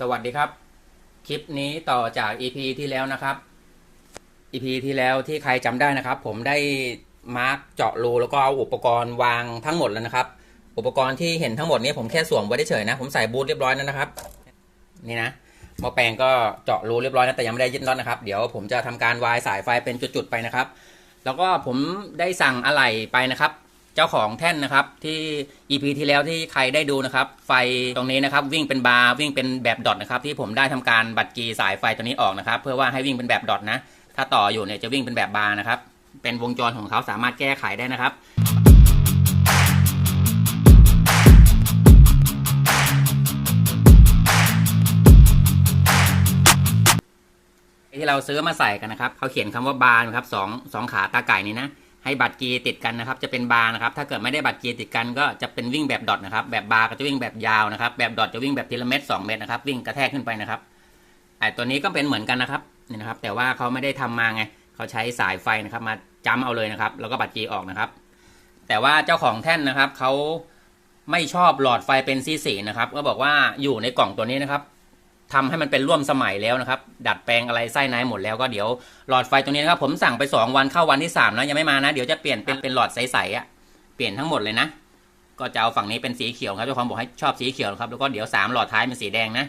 สวัสดีครับ คลิปนี้ต่อจาก EP ที่แล้วนะครับ EP ที่แล้วที่ใครจำได้นะครับ ผมได้มาร์กเจาะรูแล้วก็เอาอุปกรณ์วางทั้งหมดแล้วนะครับ อุปกรณ์ที่เห็นทั้งหมดนี้ผมแค่สวมไว้เฉยนะ ผมใส่บูทเรียบร้อยแล้วนะครับ นี่นะหมอแปลงก็เจาะรูเรียบร้อยนะแต่ยังไม่ได้ยึดน็อตนะครับ เดี๋ยวผมจะทำการวายสายไฟเป็นจุดๆไปนะครับ แล้วก็ผมได้สั่งอะไหล่ไปนะครับ จ้าของแท่นนะครับที่ EP ที่แล้วที่ใครได้ดูนะครับ ไฟตรงนี้นะครับวิ่งเป็นบาร์วิ่งเป็นแบบดอทนะครับที่ผมได้ทำการบัดกีสายไฟตัวนี้ออกนะครับ เพื่อว่าให้วิ่งเป็นแบบดอทนะ ถ้าต่ออยู่เนี่ยจะวิ่งเป็นแบบบาร์นะครับ เป็นวงจรของเขาสามารถแก้ไขได้นะครับที่เราซื้อมาใส่กันนะครับเขาเขียนคำว่าบาร์นะครับสองสองขาตาไก่นี้นะ ให้บัตรกีติดกันนะครับ จะเป็นบาร์นะครับ ถ้าเกิดไม่ได้บัตรกีติดกันก็จะเป็นวิ่งแบบดอทนะครับ แบบบาร์ก็จะวิ่งแบบยาวนะครับ แบบดอทจะวิ่งแบบทีละเม็ดสองเม็ดนะครับ วิ่งกระแทกขึ้นไปนะครับไอตัวนี้ก็เป็นเหมือนกันนะครับนี่นะครับ แต่ว่าเขาไม่ได้ทำมาไงเขาใช้สายไฟนะครับ มาจ้ำเอาเลยนะครับ แล้วก็บัตรกีออกนะครับ แต่ว่าเจ้าของแท่นนะครับเขาไม่ชอบหลอดไฟเป็นสีสีนะครับ ก็บอกว่าอยู่ในกล่องตัวนี้นะครับ ทำให้มันเป็นร่วมสมัยแล้วนะครับ ดัดแปลงอะไรไส้ในหมดแล้วก็เดี๋ยวหลอดไฟตรงนี้นะครับผมสั่งไป 2 วันเข้าวันที่3แล้วยังไม่มานะ เดี๋ยวจะเปลี่ยนเป็นเป็นหลอดใสๆอะเปลี่ยนทั้งหมดเลยนะ ก็จะเอาฝั่งนี้เป็นสีเขียวครับเจ้าของบอกให้ชอบสีเขียวครับแล้วก็เดี๋ยว3หลอดท้ายเป็นสีแดงนะ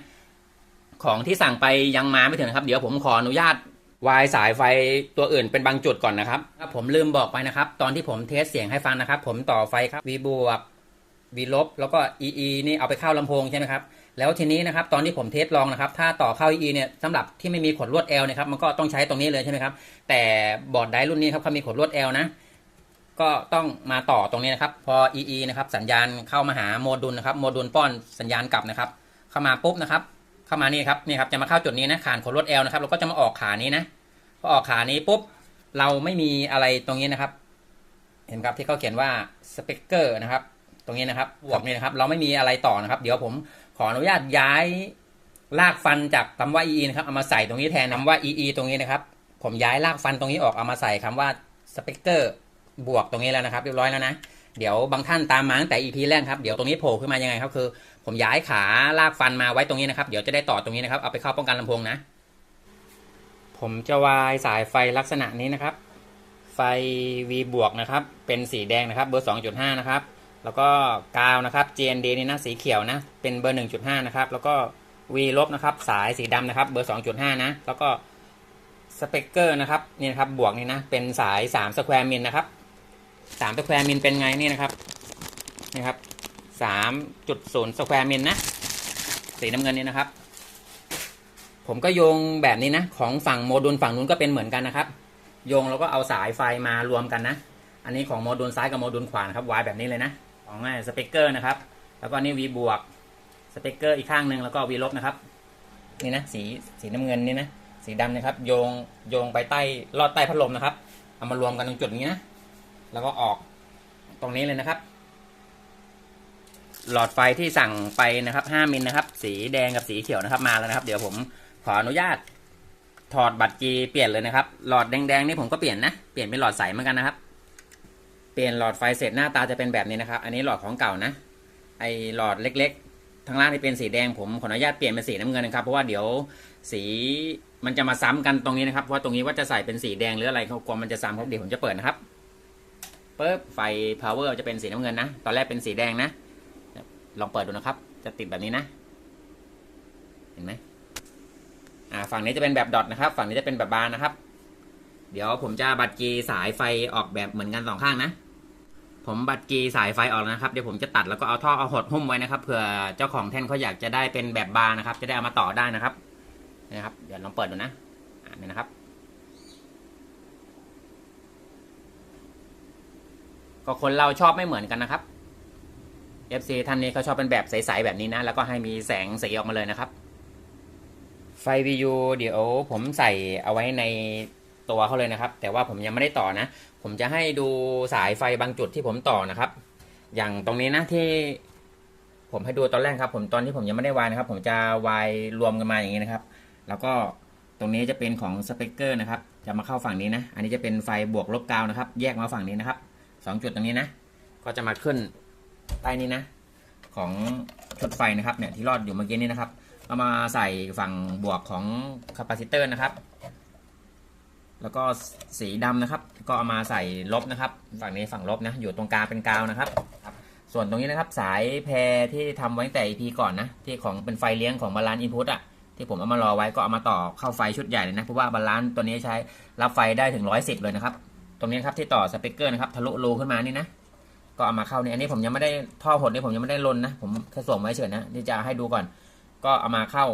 ของที่สั่งไปยังมาไม่ถึงนะครับ เดี๋ยวผมขออนุญาตวายสายไฟตัวอื่นเป็นบางจุดก่อนนะครับผมลืมบอกไปนะครับ ตอนที่ผมเทสเสียงให้ฟังนะครับ ผมต่อไฟครับ V บวก V ลบแล้วก็ EE นี่เอาไปเข้าลำโพงใช่ไหมครับ แล้วทีนี้นะครับตอนที่ผมเทสลองนะครับถ้าต่อเข้า EE เนี่ยสำหรับที่ไม่มีขดลวด L นะครับมันก็ต้องใช้ตรงนี้เลยใช่ไหมครับแต่บอร์ดไดรุ่นนี้ครับเขามีขดลวด L นะก็ต้องมาต่อตรงนี้นะครับ พอ EE นะครับสัญญาณเข้ามาหาโมดูลนะครับโมดูลป้อนสัญญาณกลับนะครับ เข้ามาปุ๊บนะครับเข้ามานี่ครับนี่ครับจะมาเข้าจุดนี้นะขานขดลวด L นะครับเราก็จะมาออกขานี้นะพอออกขานี้ปุ๊บเราไม่มีอะไรตรงนี้นะครับ เห็นครับที่เขาเขียนว่าสเปกเกอร์นะครับ ตรงนี้นะครับบวกนี่นะครับ เราไม่มีอะไรต่อนะครับ เดี๋ยวผม ออนุญาตย้ายลากฟันจากคำว่า EE นะครับเอามาใส่ตรงนี้แทนคำว่า EE ตรงนี้นะครับ ผมย้ายลากฟันตรงนี้ออกเอามาใส่คำว่าสเปกเกอร์บวกตรงนี้แล้วนะครับ เรียบร้อยแล้วนะเดี๋ยวบางท่านตามมาตั้งแต่ EP แรกครับเดี๋ยวตรงนี้โผล่ขึ้นมายังไงครับคือ ผมย้ายขาลากฟันมาไว้ตรงนี้นะครับ เดี๋ยวจะได้ต่อตรงนี้นะครับ เอาไปเข้าป้องกันลำโพงนะ ผมจะวายสายไฟลักษณะนี้นะครับ ไฟ V บวกนะครับ เป็นสีแดงนะครับ เบอร์ 2.5 นะครับ แล้วก็กาวนะครับ GND นี่นะสีเขียวนะ เป็นเบอร์ 1.5 นะครับ แล้วก็ V ลบนะครับ สายสีดำนะครับ เบอร์ 2.5 นะ แล้วก็สเปกเกอร์นะครับ นี่นะครับ บวกนี่นะ เป็นสาย3สแควร์มิลนะครับ3สแควร์มิลเป็นไงนี่นะครับ นี่ครับ3.0สแควร์มิลนะ สีน้ำเงินนี่นะครับ ผมก็โยงแบบนี้นะ ของฝั่งโมดูลฝั่งนู้นก็เป็นเหมือนกันนะครับ โยงแล้วก็เอาสายไฟมารวมกันนะ อันนี้ของโมดูลซ้ายกับโมดูลขวานะครับวายแบบนี้เลยนะ ของสเปกเกอร์นะครับ แล้วก็นี่ V บวกสเปกเกอร์อีกข้างหนึ่งแล้วก็ V ลบนะครับ นี่นะสีสีน้ำเงินนี่นะสีดำนะครับ โยงโยงไปใต้ลอดใต้พัดลมนะครับเอามารวมกันตรงจุดนี้นะแล้วก็ออกตรงนี้เลยนะครับ หลอดไฟที่สั่งไปนะครับ5มิลนะครับ สีแดงกับสีเขียวนะครับมาแล้วนะครับ เดี๋ยวผมขออนุญาตถอดบัตรกีเปลี่ยนเลยนะครับ หลอดแดงๆนี่ผมก็เปลี่ยนนะ เปลี่ยนเป็นหลอดใสเหมือนกันนะครับ เปลี่ยนหลอดไฟเสร็จหน้าตาจะเป็นแบบนี้นะครับ อันนี้หลอดของเก่านะ ไอหลอดเล็กๆทางล่างที่เป็นสีแดงผมขออนุญาตเปลี่ยนเป็นสีน้ำเงินนะครับ เพราะว่าเดี๋ยวสีมันจะมาซ้ำกันตรงนี้นะครับ เพราะตรงนี้ว่าจะใส่เป็นสีแดงหรืออะไรเขากลัวมันจะซ้ำครับเดี๋ยวผมจะเปิดนะครับปึ๊บไฟ power จะเป็นสีน้ำเงินนะ ตอนแรกเป็นสีแดงนะ ลองเปิดดูนะครับ จะติดแบบนี้นะ เห็นไหมอ่าฝั่งนี้จะเป็นแบบดอทนะครับ ฝั่งนี้จะเป็นแบบบาร์นะครับ เดี๋ยวผมจะบัตรกีสายไฟออกแบบเหมือนกันสองข้างนะ ผมบัตรกีสายไฟออกแล้วนะครับ เดี๋ยวผมจะตัดแล้วก็เอาท่อเอาหดหุ้มไว้นะครับเผื่อเจ้าของแท่นเขาอยากจะได้เป็นแบบบาร์นะครับ จะได้เอามาต่อได้นะครับนี่นะครับ เดี๋ยวลองเปิดดูนะอ่านี่นะครับ ก็คนเราชอบไม่เหมือนกันนะครับ FC ท่านนี้เขาชอบเป็นแบบใสๆแบบนี้นะ แล้วก็ให้มีแสงสีออกมาเลยนะครับ ไฟ VU เดี๋ยวผมใส่เอาไว้ใน ตัวเขาเลยนะครับ แต่ว่าผมยังไม่ได้ต่อนะ ผมจะให้ดูสายไฟบางจุดที่ผมต่อนะครับ อย่างตรงนี้นะที่ ผมให้ดูตอนแรกครับ ผมตอนที่ผมยังไม่ได้วายนะครับ ผมจะวายรวมกันมาอย่างนี้นะครับ แล้วก็ตรงนี้จะเป็นของสเปกเกอร์นะครับ จะมาเข้าฝั่งนี้นะ อันนี้จะเป็นไฟบวกลบกาวนะครับ แยกมาฝั่งนี้นะครับสองจุดตรงนี้นะ ก็จะมาขึ้นใต้นี้นะ ของชุดไฟนะครับเนี่ยที่รอดอยู่เมื่อกี้นี้นะครับเอามาใส่ฝั่งบวกของคาปาซิเตอร์นะครับ แล้วก็สีดำนะครับ ก็เอามาใส่ลบนะครับ ฝั่งนี้ฝั่งลบนะ อยู่ตรงกลางเป็นกาวนะครับ ส่วนตรงนี้นะครับสายแพรที่ทำไว้ตั้งแต่ EP ก่อนนะ ที่ของเป็นไฟเลี้ยงของบาลานซ์อินพุตอะที่ผมเอามารอไว้ก็เอามาต่อเข้าไฟชุดใหญ่เลยนะ เพราะว่าบาลานซ์ตัวนี้ใช้รับไฟได้ถึง 110 เลยนะครับ ตรงนี้ครับที่ต่อสเปกเกอร์นะครับทะลุรูขึ้นมานี่นะ ก็เอามาเข้าเนี่ยอันนี้ผมยังไม่ได้ท่อหดนี่ผมยังไม่ได้ลนนะ ผมแค่ส่งไว้เฉยนะที่จะให้ดูก่อน ก็เอามาเข้า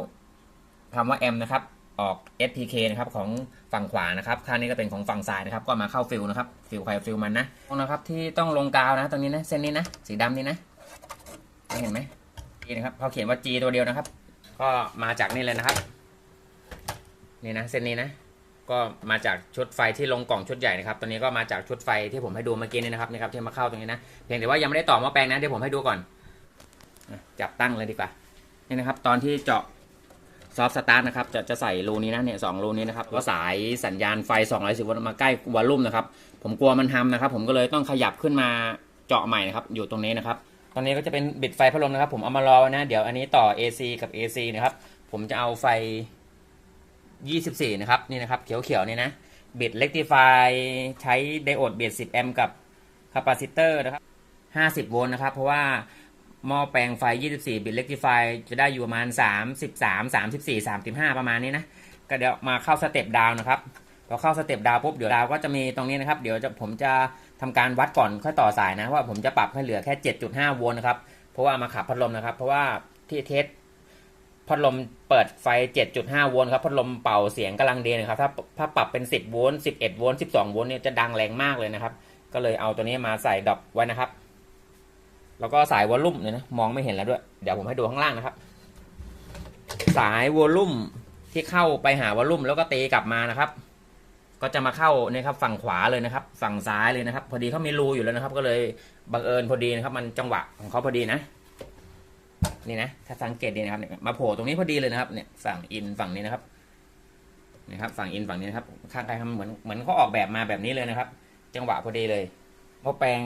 คำว่า M นะครับ ออก SPK นะครับของฝั่งขวานะครับข้างนี้ก็เป็นของฝั่งซ้ายนะครับ ก็มาเข้าฟิลนะครับฟิลใครฟิลมันนะตรงนะครับที่ต้องลงกาวนะ ตรงนี้นะเส้นนี้นะสีดำนี่นะเห็นไหมนี่นะครับเขาเขียนว่า G ตัวเดียวนะครับ ก็มาจากนี่เลยนะครับนี่นะเส้นนี้นะ ก็มาจากชุดไฟที่ลงกล่องชุดใหญ่นะครับตัวนี้ก็มาจากชุดไฟที่ผมให้ดูเมื่อกี้นี่นะครับนี่ครับที่มาเข้าตรงนี้นะเพียงแต่ว่ายังไม่ได้ต่อหม้อแปลงนะเดี๋ยวผมให้ดูก่อนจับตั้งเลยดีกว่านี่นะครับ ตอนที่เจาะ ซอฟสตาร์ทนะครับจะจะใส่รูนี้นะเนี่ยสองรูนี้นะครับก็สายสัญญาณไฟ210โวลต์มาใกล้วอลลุ่มนะครับผมกลัวมันทำนะครับ ผมก็เลยต้องขยับขึ้นมาเจาะใหม่นะครับอยู่ตรงนี้นะครับตอนนี้ก็จะเป็นบิดไฟพัดลมนะครับ ผมเอามารอนะเดี๋ยวอันนี้ต่อ AC กับ AC นะครับผมจะเอาไฟ 24 นะครับนี่นะครับเขียวๆนี่นะบิดเล็กติฟายใช้ไดโอดเบียด10 แอมป์กับคาปาซิเตอร์นะครับ50 โวลต์นะครับเพราะว่า หม้อแปลงไฟ 24 บิตเล็กติฟายจะได้อยู่ประมาณ 33 34 35 ประมาณนี้นะ ก็เดี๋ยวมาเข้าสเต็ปดาวนะครับ พอเข้าสเต็ปดาวปุ๊บ เดี๋ยวดาวก็จะมีตรงนี้นะครับ เดี๋ยวจะผมจะทำการวัดก่อนค่อยต่อสายนะว่าผมจะปรับให้เหลือแค่ 7.5 โวลต์นะครับ เพราะว่ามาขับพัดลมนะครับ เพราะว่าที่เทสพัดลมเปิดไฟ 7.5 โวลต์ครับ พัดลมเป่าเสียงกำลังดีนะครับ ถ้าถ้าปรับเป็น 10 โวลต์ 11 โวลต์ 12 โวลต์เนี่ยจะดังแรงมากเลยนะครับ ก็เลยเอาตัวนี้มาใส่ดรอปไว้นะครับ แล้วก็สายวอลลุ่มเนี่ยนะมองไม่เห็นแล้วด้วย เดี๋ยวผมให้ดูข้างล่างนะครับ สายวอลลุ่มที่เข้าไปหาวอลลุ่มแล้วก็ตีกลับมานะครับ ก็จะมาเข้าเนี่ยครับฝั่งขวาเลยนะครับ ฝั่งซ้ายเลยนะครับ พอดีเขามีรูอยู่แล้วนะครับ ก็เลยบังเอิญพอดีนะครับ มันจังหวะของเขาพอดีนะนี่นะถ้าสังเกตดีนะครับมาโผล่ตรงนี้พอดีเลยนะครับเนี่ยฝั่งอินฝั่งนี้นะครับนะครับฝั่งอินฝั่งนี้นะครับข้างใครทำเหมือนเหมือนเขาออกแบบมาแบบนี้เลยนะครับ จังหวะพอดีเลยเพราะแปลง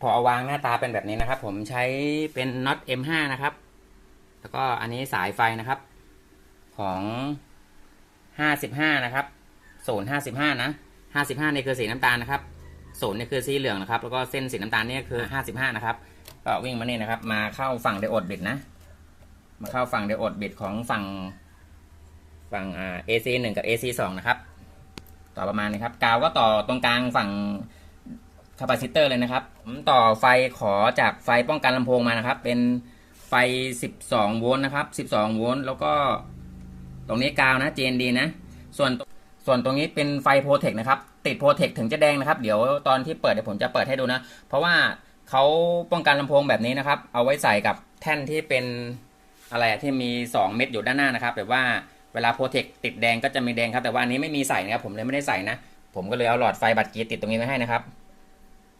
พอเอาวางหน้าตาเป็นแบบนี้นะครับ ผมใช้เป็นน็อต M5 นะครับ แล้วก็อันนี้สายไฟนะครับ ของ55นะครับศูนย์55นะ55นี่คือสีน้ำตาลนะครับศูนย์นี่คือสีเหลืองนะครับ แล้วก็เส้นสีน้ำตาลนี่คือ55นะครับ ก็วิ่งมานี่นะครับ มาเข้าฝั่งไดโอดบิดนะ มาเข้าฝั่งไดโอดบิดของฝั่งฝั่งอ่า AC 1กับ AC 2นะครับ ต่อประมาณนี้ครับ กาวก็ต่อตรงกลางฝั่ง คาปาซิเตอร์เลยนะครับ ผมต่อไฟขอจากไฟป้องกันลำโพงมานะครับ เป็นไฟ 12 โวลต์นะครับ 12 โวลต์แล้วก็ตรงนี้กาวนะ JND นะ ส่วนส่วนตรงนี้เป็นไฟโปรเทคนะครับ ติดโปรเทคถึงจะแดงนะครับ เดี๋ยวตอนที่เปิดเดี๋ยวผมจะเปิดให้ดูนะ เพราะว่าเขาป้องกันลำโพงแบบนี้นะครับ เอาไว้ใส่กับแท่นที่เป็นอะไรที่มี 2 เม็ดอยู่ด้านหน้านะครับแบบว่าเวลาโปรเทคติดแดงก็จะมีแดงครับ แต่ว่าอันนี้ไม่มีใส่นะครับ ผมเลยไม่ได้ใส่นะ ผมก็เลยเอาหลอดไฟบัตรกีติดตรงนี้ไว้ให้นะครับ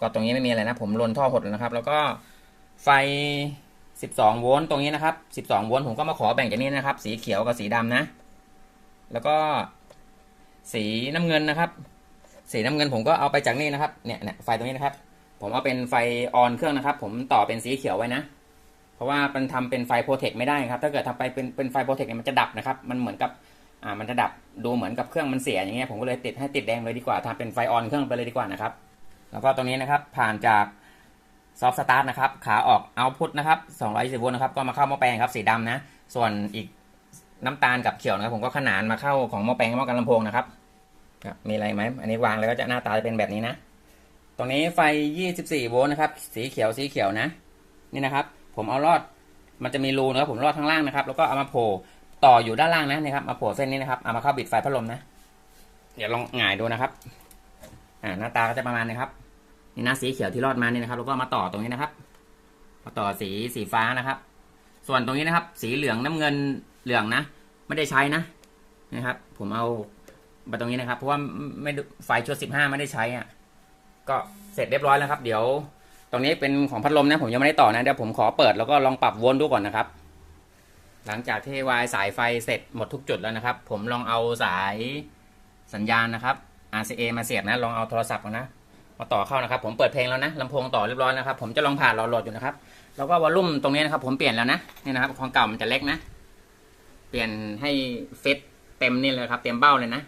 ก็ตรงนี้ไม่มีอะไรนะ ผมลนท่อหดนะครับ แล้วก็ไฟ 12 โวลต์ตรงนี้นะครับ 12 โวลต์ผมก็มาขอแบ่งจากนี้นะครับ สีเขียวกับสีดำนะ แล้วก็สีน้ำเงินนะครับ สีน้ำเงินผมก็เอาไปจากนี่นะครับ เนี่ยเนี่ยไฟตรงนี้นะครับ ผมเอาเป็นไฟออนเครื่องนะครับ ผมต่อเป็นสีเขียวไว้นะ เพราะว่ามันทำเป็นไฟโปรเทคไม่ได้ครับ ถ้าเกิดทำไปเป็นเป็นไฟโปรเทคเนี่ยมันจะดับนะครับ มันเหมือนกับอ่ามันจะดับดูเหมือนกับเครื่องมันเสียอย่างเงี้ยผมก็เลยติดให้ติดแดงเลยดีกว่าทำเป็นไฟออนเครื่องไปเลยดีกว่านะครับ แล้วก็ตรงนี้นะครับผ่านจากซอฟต์สตาร์ทนะครับขาออกเอาพุทนะครับ220โวลต์นะครับก็มาเข้าหม้อแปลงครับสีดำนะ ส่วนอีกน้ำตาลกับเขียวนะครับ ผมก็ขนานมาเข้าของหม้อแปลงหม้อกันลำโพงนะครับมีอะไรไหมอันนี้วางแล้วก็จะหน้าตาจะเป็นแบบนี้นะ ตรงนี้ไฟ 24 โวลต์นะครับ สีเขียวสีเขียวนะ นี่นะครับ ผมเอาลอดมันจะมีรูนะครับผมลอดข้างล่างนะครับ แล้วก็เอามาโผล่ต่ออยู่ด้านล่างนะนี่ครับมาโผล่เส้นนี้นะครับเอามาเข้าบิดไฟพัดลมนะ เดี๋ยวลองหงายดูนะครับ อ่าหน้าตาก็จะประมาณนี้ครับนี่นะสีเขียวที่รอดมานี่นะครับแล้วก็มาต่อตรงนี้นะครับมาต่อสีสีฟ้านะครับ ส่วนตรงนี้นะครับ สีเหลืองน้ำเงินเหลืองนะไม่ได้ใช้นะนะครับ ผมเอามาตรงนี้นะครับ เพราะว่าไม่ไฟชุดสิบห้าไม่ได้ใช้อะก็เสร็จเรียบร้อยแล้วครับ เดี๋ยวตรงนี้เป็นของพัดลมนะ ผมยังไม่ได้ต่อนะเดี๋ยวผมขอเปิดแล้วก็ลองปรับวนดูก่อนนะครับ หลังจากที่วายสายไฟเสร็จหมดทุกจุดแล้วนะครับ ผมลองเอาสายสัญญาณนะครับ RCA มาเสียบนะ ลองเอาโทรศัพท์ก่อนนะ มาต่อเข้านะครับ ผมเปิดเพลงแล้วนะลำโพงต่อเรียบร้อยแล้วครับ ผมจะลองผ่านหลอดๆอยู่นะครับ แล้วก็วอลลุ่มตรงนี้นะครับ ผมเปลี่ยนแล้วนะ นี่นะครับ ของเก่ามันจะเล็กนะ เปลี่ยนให้เฟซเต็มนี่เลยครับ เต็มเบ้าเลยนะ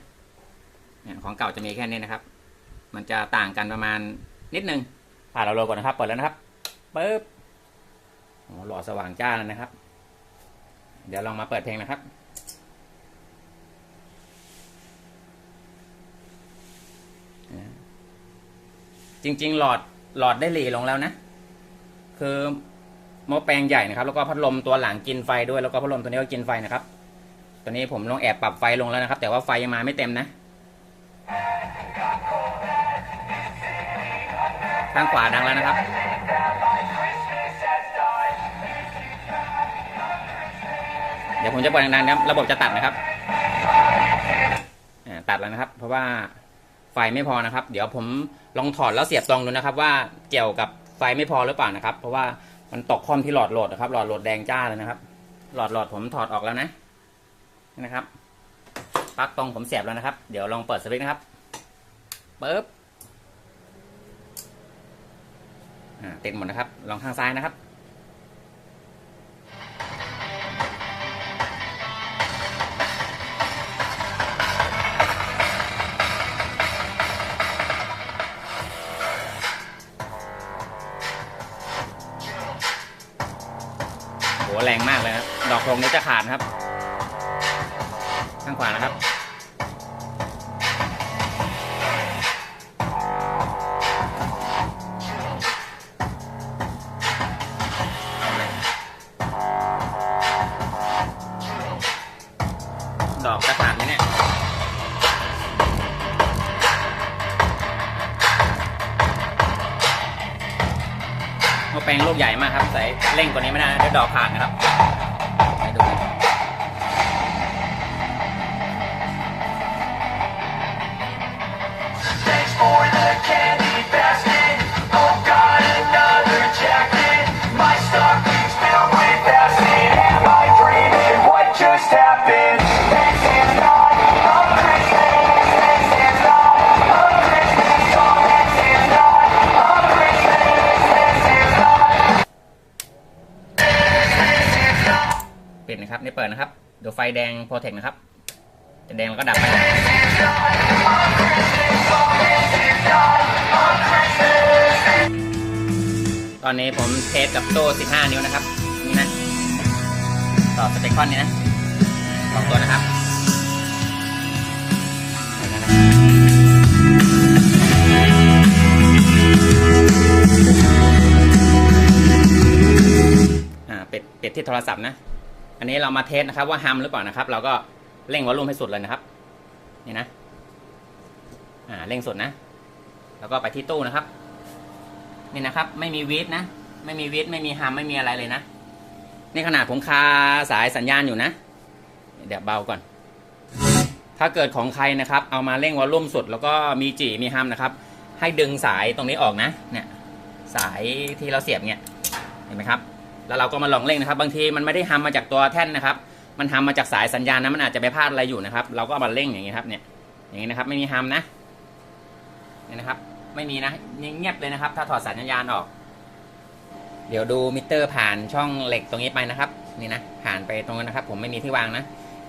เนี่ยของเก่าจะมีแค่นี้นะครับ มันจะต่างกันประมาณนิดนึง ผ่านเราโลดก่อนนะครับ เปิดแล้วนะครับปึ๊บหลอดสว่างจ้าแล้วนะครับ เดี๋ยวลองมาเปิดเพลงนะครับ จริง ๆ หลอดหลอดได้หลีลงแล้วนะ คือหม้อแปลงใหญ่นะครับ แล้วก็พัดลมตัวหลังกินไฟด้วยแล้วก็พัดลมตัวนี้ก็กินไฟนะครับตอนนี้ผมลองแอบปรับไฟลงแล้วนะครับ แต่ว่าไฟยังมาไม่เต็มนะข้างขวาดังแล้วนะครับเดี๋ยวผมจะเปิดดังๆนะระบบจะตัดนะครับตัดแล้วนะครับ เพราะว่า ไฟไม่พอนะครับ เดี๋ยวผมลองถอดแล้วเสียบตรงดูนะครับ ว่าเกี่ยวกับไฟไม่พอหรือเปล่านะครับ เพราะว่ามันตกคอมที่หลอดโหลดนะครับ หลอดโหลดแดงจ้าเลยนะครับ หลอดโหลดผมถอดออกแล้วนะนะครับปลั๊กตรงผมเสียบแล้วนะครับ เดี๋ยวลองเปิดสวิตช์นะครับปึ๊บอ่าติดหมดนะครับ ลองข้างซ้ายนะครับ งมากเลยครับ ดอกโครงนี้จะขาดครับ ข้างขวานะครับดอกจะขาดไหมเนี่ยหม้อแปลงลูกใหญ่มากครับ ใส่เร่งกว่านี้ไม่ได้เดี๋ยวดอกขาดนะครับ แดงโปรเทคนะครับ จะแดงแล้วก็ดับไปตอนนี้ผมเทสกับโซ่15 นิ้วนะครับ นี่นะ ต่อสเปคคอนนี่นะลองตัวนะครับเดี๋ยวนะอ่าเป็ดเป็ดที่โทรศัพท์นะ อันนี้เรามาเทสนะครับว่าฮัมหรือเปล่านะครับ เราก็เร่งวอลลุ่มให้สุดเลยนะครับ นี่นะ อ่าเร่งสุดนะ แล้วก็ไปที่ตู้นะครับ นี่นะครับ ไม่มีวีดนะ ไม่มีวีดไม่มีฮัมไม่มีอะไรเลยนะ นี่ขนาดผมคาสายสัญญาณอยู่นะ เดี๋ยวเบาก่อน ถ้าเกิดของใครนะครับ เอามาเร่งวอลลุ่มสุด แล้วก็มีจีมีฮัมนะครับ ให้ดึงสายตรงนี้ออกนะ เนี่ย สายที่เราเสียบเนี่ย เห็นไหมครับ แล้วเราก็มาลองเร่งนะครับ บางทีมันไม่ได้ฮัมมาจากตัวแท่นนะครับ มันฮัมมาจากสายสัญญาณนะมันอาจจะไปพลาดอะไรอยู่นะครับ เราก็เอามาเร่งอย่างนี้ครับเนี่ย อย่างนี้นะครับ ไม่มีฮัมนะเนี่ยนะครับ ไม่มีนะเงียบเลยนะครับ ถ้าถอดสายสัญญาณออก เดี๋ยวดูมิเตอร์ผ่านช่องเหล็กตรงนี้ไปนะครับ นี่นะ ผ่านไปตรงนั้นนะครับ ผมไม่มีที่วางนะ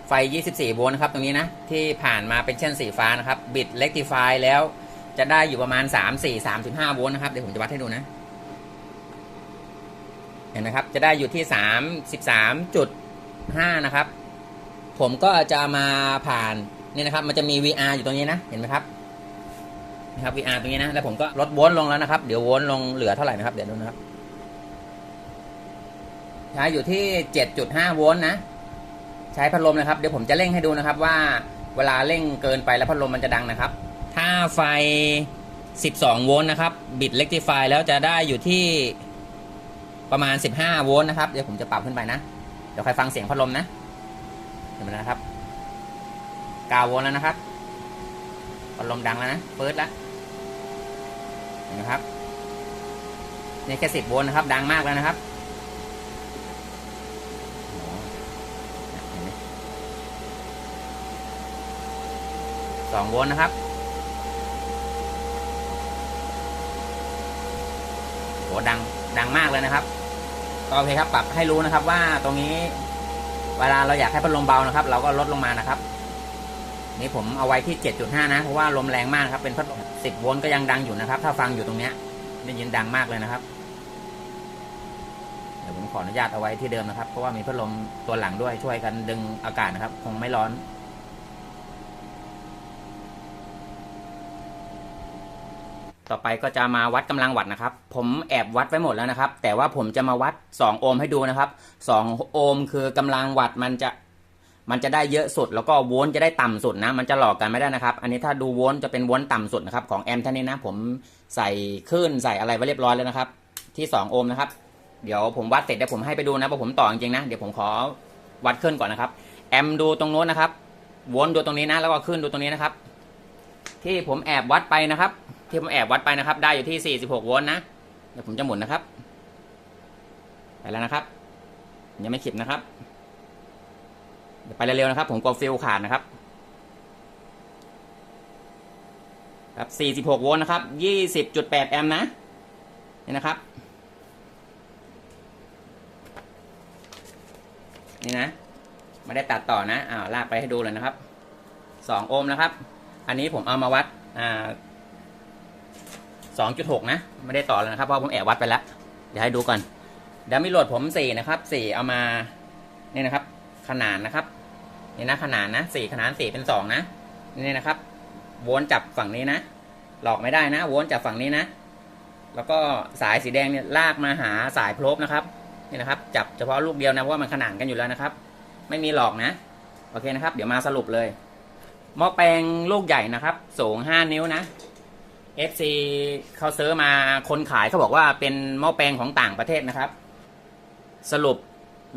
ไฟ 24 โวลต์นะครับ ตรงนี้นะ ที่ผ่านมาเป็นเช่นสีฟ้านะครับ บิดเล็กติฟายแล้วจะได้อยู่ประมาณ 3 4 35 โวลต์นะครับ เดี๋ยวผมจะวัดให้ดูนะ เห็นไหมครับ จะได้อยู่ที่ 33.5 นะครับ ผมก็จะมาผ่านนี่นะครับ มันจะมี VR อยู่ตรงนี้นะ เห็นไหมครับนะครับ VR ตรงนี้นะ แล้วผมก็ลดโวลต์ลงแล้วนะครับ เดี๋ยวโวลต์ลงเหลือเท่าไหร่นะครับ เดี๋ยวดูนะครับ ใช้อยู่ที่ 7.5 โวลต์นะ ใช้พัดลมนะครับ เดี๋ยวผมจะเร่งให้ดูนะครับว่าเวลาเร่งเกินไปแล้วพัดลมมันจะดังนะครับ ถ้าไฟ 12 โวลต์นะครับ บิดเล็กติฟายแล้วจะได้อยู่ที่ ประมาณ 15 โวลต์นะครับ เดี๋ยวผมจะปรับขึ้นไปนะ เดี๋ยวใครฟังเสียงพัดลมนะเห็นไหมนะครับ9โวลต์แล้วนะครับ พัดลมดังแล้วนะ เปิดแล้วเห็นไหมครับนี่แค่ 10 โวลต์นะครับ ดังมากแล้วนะครับสองโวลต์นะครับโหดังดังมากเลยนะครับ ก็โอเคครับ ปรับให้รู้นะครับว่าตรงนี้เวลาเราอยากให้พัดลมเบานะครับ เราก็ลดลงมานะครับ นี่ผมเอาไว้ที่ 7.5 นะ เพราะว่าลมแรงมากครับ เป็นพัดลม10โวลต์ก็ยังดังอยู่นะครับ ถ้าฟังอยู่ตรงเนี้ยได้ยินดังมากเลยนะครับ เดี๋ยวผมขออนุญาตเอาไว้ที่เดิมนะครับ เพราะว่ามีพัดลมตัวหลังด้วยช่วยกันดึงอากาศนะครับ คงไม่ร้อน ต่อไปก็จะมาวัดกำลังวัดนะครับ ผมแอบวัดไว้หมดแล้วนะครับ แต่ว่าผมจะมาวัด 2 โอห์มให้ดูนะครับ 2 โอห์มคือกำลังวัดมันจะมันจะได้เยอะสุด แล้วก็โวลต์จะได้ต่ำสุดนะ มันจะหลอกกันไม่ได้นะครับ อันนี้ถ้าดูโวลต์จะเป็นโวลต์ต่ำสุดนะครับของแอมป์ท่านนี้นะ ผมใส่คลื่นใส่อะไรไว้เรียบร้อยแล้วนะครับ ที่ 2 โอห์มนะครับ เดี๋ยวผมวัดเสร็จเดี๋ยวผมให้ไปดูนะว่าผมต่อจริงๆนะ เดี๋ยวผมขอวัดขึ้นก่อนนะครับ แอมป์ดูตรงโน้นนะครับ โวลต์ดูตรงนี้นะ แล้วก็ขึ้นดูตรงนี้นะครับ ที่ผมแอบวัดไปนะครับ ที่ผมแอบวัดไปนะครับ ได้อยู่ที่ 46 โวลต์นะ เดี๋ยวผมจะหมุนนะครับ ไปแล้วนะครับ ยังไม่ขิบนะครับ เดี๋ยวไปเร็วๆนะครับ ผมกลัวฟิลขาดนะครับ ครับ 46 โวลต์นะครับ 20.8 แอมป์นะ นี่นะครับ นี่นะ ไม่ได้ตัดต่อนะ อ้าว ลากไปให้ดูเลยนะครับ 2 โอห์มนะครับ อันนี้ผมเอามาวัด อ่า 2.6 นะ ไม่ได้ต่อเลยนะครับ เพราะผมแอบวัดไปแล้ว เดี๋ยวให้ดูก่อนเดี๋ยวมีโหลดผม 4 นะครับ 4 เอามาเนี่ยนะครับ ขนานนะครับนี่นะขนานนะ 4 ขนาน4เป็น 2 นะนี่นะครับวลต์จับฝั่งนี้นะ หลอกไม่ได้นะวลต์จับฝั่งนี้นะ แล้วก็สายสีแดงเนี่ยลากมาหาสายโพลบนะครับนี่นะครับ จับเฉพาะลูกเดียวนะเพราะว่ามันขนานกันอยู่แล้วนะครับ ไม่มีหลอกนะ โอเคนะครับ เดี๋ยวมาสรุปเลยหม้อแปลงลูกใหญ่นะครับ สูง 5 นิ้วนะ FC เขาซื้อมาคนขายเขาบอกว่าเป็นหม้อแปลงของต่างประเทศนะครับ สรุป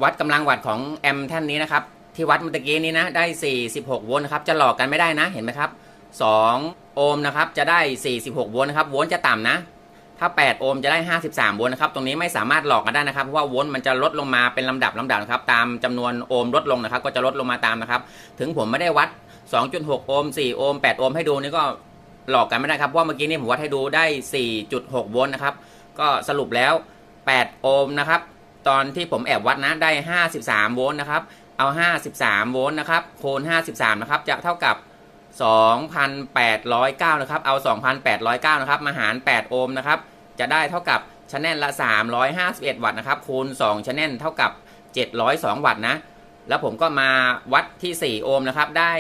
วัดกำลังวัดของแอมป์แท่านนี้นะครับ ที่วัดเมื่อกี้นี้นะได้ 46 โวลต์นะครับ จะหลอกกันไม่ได้นะเห็นไหมครับ 2 โอห์มนะครับ จะได้ 46 โวลต์นะครับ โวลต์จะต่ำนะ ถ้า 8 โอห์มจะได้ 53 โวลต์นะครับ ตรงนี้ไม่สามารถหลอกกันได้นะครับเพราะว่าโวลต์มันจะลดลงมาเป็นลำดับลำดับนะครับ ตามจำนวนโอห์มลดลงนะครับ ก็จะลดลงมาตามนะครับ ถึงผมไม่ได้วัด2.6 โอห์ม 4 โอห์ม 8 โอห์มให้ดูนี่ก็ หลอกกันไม่ได้ครับเพราะว่าเมื่อกี้นี่ผมวัดให้ดูได้ 4.6 โวลต์นะครับ ก็สรุปแล้ว 8 โอห์มนะครับ ตอนที่ผมแอบวัดนะได้ 53 โวลต์นะครับ เอา 53 โวลต์นะครับคูณ 53 นะครับ จะเท่ากับ 2,809 นะครับ เอา 2,809 นะครับ มาหาร 8 โอห์มนะครับ จะได้เท่ากับชแนลละ 351 วัตต์นะครับ คูณ2ชแนลเท่ากับ 702 วัตต์นะ แล้วผมก็มาวัดที่ 4 โอห์มนะครับ ได้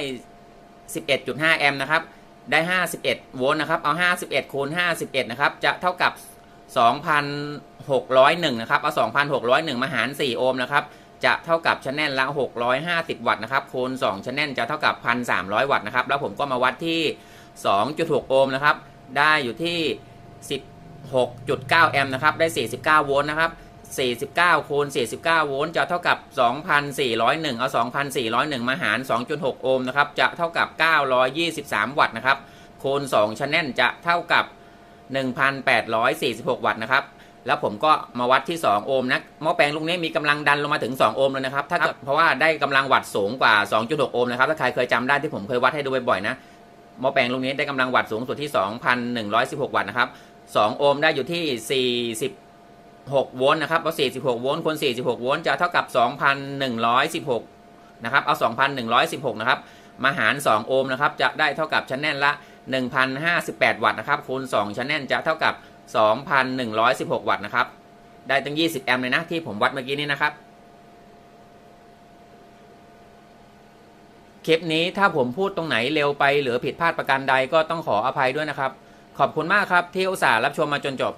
11.5 แอมป์นะครับ ได้ 51 โวลต์นะครับ เอา 51 คูณ 51 นะครับ จะเท่ากับ 2,601 นะครับ เอา 2,601 มาหาร 4 โอห์มนะครับ จะเท่ากับชัแนลละ 650 วัตต์นะครับ คูณ2ชัแนลจะเท่ากับ 1,300 วัตต์นะครับ แล้วผมก็มาวัดที่ 2.6 โอห์มนะครับ ได้อยู่ที่ 16.9 แอมป์นะครับ ได้ 49 โวลต์นะครับ 49คูณ49 โวลต์จะเท่ากับ 2,401 เอา 2,401 มาหาร 2.6 โอห์มนะครับ จะเท่ากับ 923 วัตต์นะครับ คูณ2ชแนลจะเท่ากับ 1,846 วัตต์นะครับ แล้วผมก็มาวัดที่ 2 โอห์มนะหม้อแปลงลูกนี้มีกำลังดันลงมาถึง 2 โอห์มเลยนะครับ ถ้าเกิดเพราะว่าได้กำลังวัตต์สูงกว่า 2.6 โอห์มนะครับ ถ้าใครเคยจำได้ที่ผมเคยวัดให้ดูบ่อยๆนะ หม้อแปลงลูกนี้ได้กำลังวัตต์สูงสุดที่ 2,116 วัตต์นะครับ 2 โอห์มได้อยู่ที่ 46โวลต์นะครับเอา46โวลต์คูณ46โวลต์จะเท่ากับ 2,116นะครับเอา 2,116นะครับมาหาร 2 โอห์มนะครับจะได้เท่ากับชันแนลละ 1,058 วัตต์นะครับคูณ 2ชแนลจะเท่ากับ 2,116 วัตต์นะครับได้ตั้ง 20 แอมป์เลยนะที่ผมวัดเมื่อกี้นี้นะครับ คลิปนี้ถ้าผมพูดตรงไหนเร็วไปหรือผิดพลาดประการใดก็ต้องขออภัยด้วยนะครับ ขอบคุณมากครับที่อุตส่าห์รับชมมาจนจบ